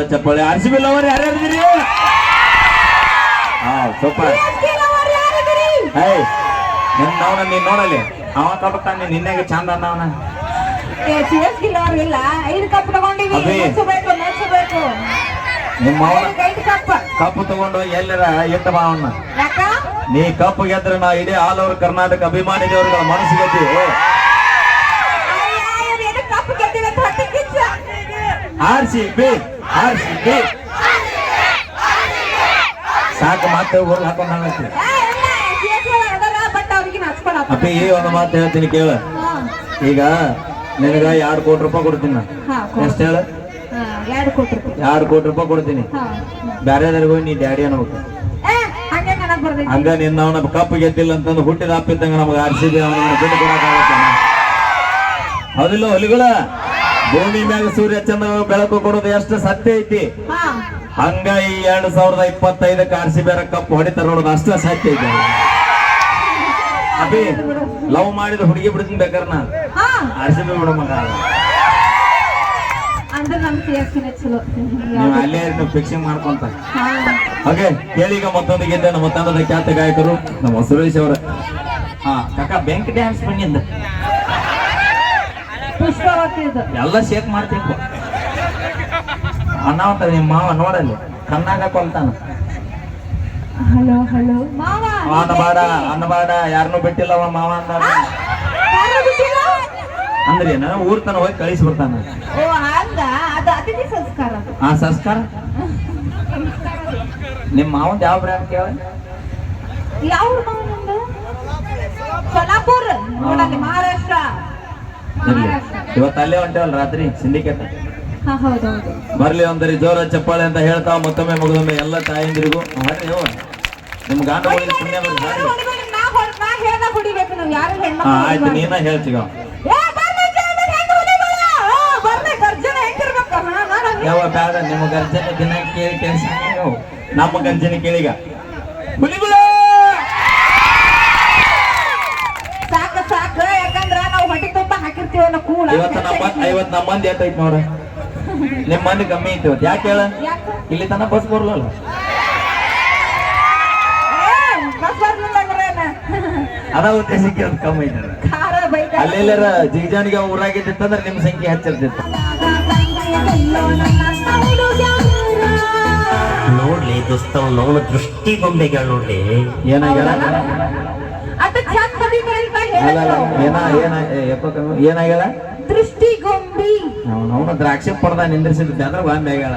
ಜೋರ ಚಪ್ಪಾಳೆ. R C B lover ಯಾರ್ಯಾರಿದ್ದೀರಿ ಹಾ ಸೂಪರ್ ಹೇ ನಿನ್ ನೋಡ ನೀನ್ ನೋಡಲಿ ಅವ ತಗೋತಾನೆ ನಿನ್ನೆಗೆ ಚಂದ ಅಂದವನ ಇಲ್ಲ ಐದು ಕಪ್ ತಗೊಂಡಿವಿ ಅಭಿ. ಮೆಚ್ಚಬೇಕು ಮೆಚ್ಚಬೇಕು ನಿಮ್ಮ ಅವನ ಐದು ಕಪ್. ಕಪ್ಪು ತಗೊಂಡು ಎಲ್ಲರ ಎಂತ ಯಾಕ? ನೀ ಕಪ್ಪು ಗೆದ್ರೆ ನಾ ಇಡೀ ಆಲ್ ಓವರ್ ಕರ್ನಾಟಕ ಅಭಿಮಾನಿ ದೇವರುಗಳ ಮನಸ್ಸು ಗೆದ್ದಿ. ಕಪ್ ಗೆದ್ದಿವಿ ಅಂತ ಹೊಟ್ಟೆ Kichcha R C B. R C B ಸಾಕು ಮತ್ತೆ ಊರ್ಲ್ ಹಾಕೊಂಡು ಹಾಕಿ ನಚ್ಕೊಳಪ್ಪ. ಈ ಒಂದು ಮಾತು ಹೇಳ್ತೀನಿ ಕೇಳ. ಈಗ ನಿನಗ ಎರಡು ಕೋಟಿ ರೂಪಾಯಿ ಕೊಡ್ತೀನಿ ನಾ ಹಾ, ಕೊಡು. ಎಷ್ಟು ಹೇಳ? ಎರಡು ಕೋಟಿ ರೂಪಾಯಿ. ಕೊಡ್ತೀನಿ. ಬ್ಯಾರೆ ಬ್ಯಾರೆದವ್ರಿಗೆ ಹೋಗಿ ನೀ ಡ್ಯಾಡಿ ಅನ್ಬೇಕು. ಹಂಗೆ ನಿನ್ನ ಅವನ ಕಪ್ಪು ಗೆದ್ದಿಲ್ಲ ಅಂತಂದು ಹುಟ್ಟಿದ ಅಪ್ಪಿದ್ದಂಗ ನಮಗೆ ಆರಿಸಿದ್ದೆ ಅವನ ಬಿಟ್ಟು ಕೊಡಕ್ಕಾಗತ್ತೆ ಹೌದಿಲ್ಲ ಹೊಲಿಗಳ? ಭೂಮಿ ಮ್ಯಾಗ ಸೂರ್ಯ ಚಂದ್ರ ಬೆಳಕು ಕೊಡೋದು ಎಷ್ಟು ಸತ್ಯ ಐತಿ? ಹಂಗ ಈ ಎರಡ್ ಸಾವಿರದ ಇಪ್ಪತ್ತೈದಕ್ಕೆ ಆರ್ ಸಿ ಬೇರೆ ಕಪ್ ಹೊಡಿತಾರ ನೋಡೋದು ಅಷ್ಟ ಸತ್ಯ ಐತಿ ಅಭಿ ಲವ್ ಮಾಡಿದ ಹುಡುಗಿ ಬಿಡ್ತೀನಿ ಬೇಕಾರ ನಾ ಆರ್ ಸಿ ಬಿ ಬಿಡೋ ಮಗ. ನೀವು ಅಲ್ಲೇ ಫಿಕ್ಸಿಂಗ್ ಮಾಡ್ಕೊಂತ. ಓಕೆ ಕೇಳಿ ಈಗ ಮತ್ತೊಂದು ಗೀತೆ ನಮ್ಮ ತಂಡದ ಖ್ಯಾತ ಗಾಯಕರು ನಮ್ಮ ಸುರೇಶ್ ಅವರ. ಹಾ ಕಾಕ ಬೆಂಕ್ ಡ್ಯಾನ್ಸ್ ಬಂದಿದ್ದ. ಪುಷ್ಪವತಿ ಇದು. ಎಲ್ಲ ಶೇಕ್ ಮಾಡ್ತಿಪ್ಪ ಅನಾಹುತ ನಿಮ್ಮ ಮಾವ ನೋಡಲ್ಲಿ ಕಣ್ಣಾಗ ಕೊಲ್ತಾನ ಹಲೋ ಹಲೋ ಮಾವ ಅನ್ನಬಾಡ ಅನ್ನಬಾಡ ಯಾರನ್ನೂ ಬಿಟ್ಟಿಲ್ಲವ ಮಾವ ಅಂದ ಯಾರು ಅಂದ್ರೆ ಏನ ಊರ್ ತನ ಹೋಗಿ ಕಳಿಸಿ ಬರ್ತಾನ ಓ ಹಂಗ? ಅದು ಅತಿಥಿ ಸಂಸ್ಕಾರ. ಆ ಸಂಸ್ಕಾರ? ನಿಮ್ಮ ಮಾವಂದ ಯಾವ ಬ್ರ್ಯಾಂಡ್ ಕೇಳ? ಯಾವ ನೋಡಲ್ಲಿ ಮಹಾರಾಷ್ಟ್ರ. ಇವತ್ತು ಅಲ್ಲೇ ಹೊಂಟೇವಲ್ಲ ರಾತ್ರಿ ಸಿಂಡಿಕೇಟ್ ಬರ್ಲಿ ಒಂದರಿ ಜೋರ ಚಪ್ಪಾಳೆ ಅಂತ ಹೇಳ್ತಾವ ಮತ್ತೊಮ್ಮೆ ಮಗದೊಮ್ಮೆ ಎಲ್ಲ ತಾಯಂದಿರಿಗೂ ಹಾಡ್ರಿ. ನಿಮ್ ಗಾಂಡ ಸುಮ್ಮನೆ ಆಯ್ತು. ನೀನ ಹೇಳ್ತೀಗ ಯಾವ ಬೇಡ ನಿಮ್ಮ ಗರ್ಜನೆ ದಿನ ಕೇಳಿ ಕೆಲಸ ನಮ್ಮ ಗರ್ಜನೆ ಕೇಳಿಗ ಹುಲಿಗುಳ ಸಾಕು ಸಾಕು ಯಾಕಂದ್ರ ನಾವು ಹೊಟ್ಟೆ ತುಂಬ ಹಾಕಿರ್ತೀವಲ್ಲ ಕೂಳ ಇವತ್ತು ನಮ್ಮ ಮಂದಿ ಎಷ್ಟೈತಿ ನೋಡ ನಿಮ್ ಮಂದಿ ಕಮ್ಮಿ ಐತಿ ಇವತ್ತು ಯಾಕೆ ಹೇಳ? ಇಲ್ಲಿ ತನ ಬಸ್ ಬರ್ಲಲ್ಲ? ಅದ ಉದ್ದೇಶಕ್ಕೆ ಅದು ಕಮ್ಮಿ ಐತಿ ಅಲ್ಲೆಲ್ಲರ ಜಿಗ್ಜಾನಿಗೆ ಊರಾಗಿದ್ದಿತ್ತಂದ್ರೆ ನಿಮ್ ಸಂಖ್ಯೆ ಹೆಚ್ಚಿರ್ತಿತ್ತು. ನೋಡ್ಲಿ ದೋಸ್ತ ನೋಡ ದೃಷ್ಟಿ ಗೊಂಬೆಗಳು ನೋಡ್ಲಿ. ಏನಾಗ್ಯಾರ ಏನ ಏನ ಏನಾಗ್ಯಾಳ ಗೊಂಬಿ. ಅವನು ಅವನ ದ್ರಾಕ್ಷಿ ಪಡ್ದ ನಿಂದ್ರಿಸಿದ್ದೆ ಅಂದ್ರೆ ಗೊಂಬೆ ಆಗ್ಯಾಳ?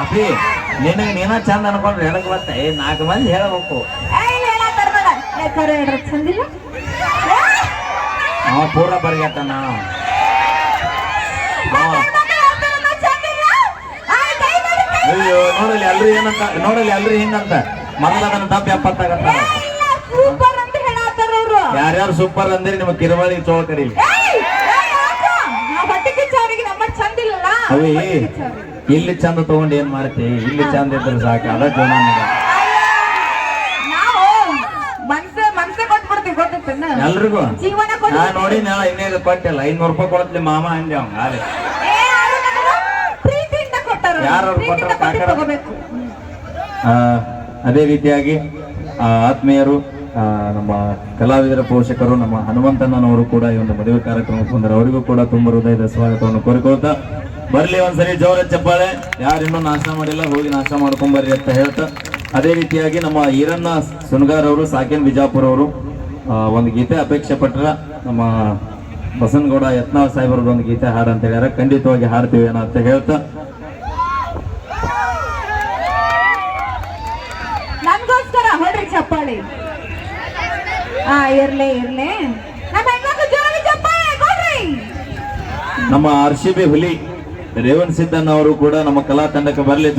ಅಪ್ಪಿ ನಿನಗೆ ನೀನ ಚಂದ ಅನ್ಕೊಂಡ್ರೆ ಹೇಳಕ್ ಬರ್ತ ಏ ನಾಲ್ಕು ಮಂದಿ ಹೇಳಬೇಕು. ಚಂದಿಲ್ಲ? ಅವ ಪೂರ ಬರ್ಗ್ಯಾತನ ಅವ ನನ್ನ ಹೇಳ್ತಾರ ನಾನ್ ಚಂದಿಲ್ಲ? ಆ, ಕೈ ಮಾಡಿ, ಕೈ ಮಾಡಿ. ಅಯ್ಯೋ ನೋಡಲಿ ಎಲ್ರು ಏನಂತ? ನೋಡಲಿ ಎಲ್ರು ಹಿಂಗಂತ? ಮೊದಲ ತಪ್ಪ ಅವ್ರು. ಯಾರ್ಯಾರು ಸೂಪರ್ ಅಂದ್ರೆ ನಿಮ್ಮ ಕಿರುವಳಿ ಚೋಳ ಅವಿ ಇಲ್ಲಿ ಚಂದ ತಗೊಂಡು ಏನ್ ಮಾಡ್ತಿ? ಇಲ್ಲಿ ಚಂದ ಇದ್ರೆ ಸಾಕು. ಅದ ಗೊತ್ತೇನ ಎಲ್ರಿಗೂ. ನಾ ನೋಡಿ ನಾಳೆ ಇನ್ನೇನು ಕೊಟ್ಟಿಲ್ಲ. ಐನೂರು ರೂಪಾಯಿ ಕೊಡ್ತೀನಿ ಮಾಮ ಅಂದೆ ಅವಂಗ ಅದೇ ಏ, ಅವ್ರು ನಮ್ಗೆ ಪ್ರೀತಿಯಿಂದ ಕೊಟ್ಟಾರ ಯಾರು ಕೊಟ್ಟಾರ? ಅದೇ ರೀತಿಯಾಗಿ ಆತ್ಮೀಯರು ನಮ್ಮ ಕಲಾವಿದರ ಪೋಷಕರು ನಮ್ಮ ಹನುಮಂತಣ್ಣನವರು ಕೂಡ ಈ ಒಂದು ಮದುವೆ ಕಾರ್ಯಕ್ರಮಕ್ಕೆ ಬಂದರು. ಅವರಿಗೂ ಕೂಡ ತುಂಬ ಹೃದಯದ ಸ್ವಾಗತವನ್ನು ಕೋರಿಕೊಳ್ತಾ ಬರ್ಲಿ ಒಂದ್ಸರಿ ಜೋರ ಚಪ್ಪಾಳೆ. ಯಾರಿನ್ನೂ ನಾಶ ಮಾಡಿಲ್ಲ ಹೋಗಿ ನಾಶ ಮಾಡ್ಕೊಂಬರ್ರಿ ಅಂತ ಹೇಳ್ತಾ. ಅದೇ ರೀತಿಯಾಗಿ ನಮ್ಮ ಈರಣ್ಣ ಸುನ್ಗಾರ್ ಅವರು ಸಾಕೇನ್ ಬಿಜಾಪುರ ಅವರು ಒಂದು ಗೀತೆ ಅಪೇಕ್ಷೆ ಪಟ್ಟರ ನಮ್ಮ ಬಸನಗೌಡ ಯತ್ನಾಳ್ ಅವರು ಒಂದು ಗೀತೆ ಹಾಡು ಅಂತ ಹೇಳ್ಯಾರ. ಖಂಡಿತವಾಗಿ ಹಾಡ್ತೀವಿ ಏನೋ ಅಂತ ಹೇಳ್ತಾ ನನ್ಗೋಸ್ಕರ ಹೊಡ್ರಿ ಚಪ್ಪಾಳಿ. ಆ, ಇರ್ಲಿ ಇರ್ಲಿ. ನಮ್ಮ ಹೆಣ್ಮಕ್ಳು ಜೋರಾಗಿ ಚಪ್ಪಾಳೆ, ಕೊಡ್ರಿ. ನಮ್ಮ ಆರ್ ಸಿ ಬಿ ಹುಲಿ ರೇವಣ್ ಸಿದ್ದನ್ ಅವರು ಕೂಡ ನಮ್ಮ ಕಲಾ ತಂಡಕ್ಕೆ ಬರಲಿ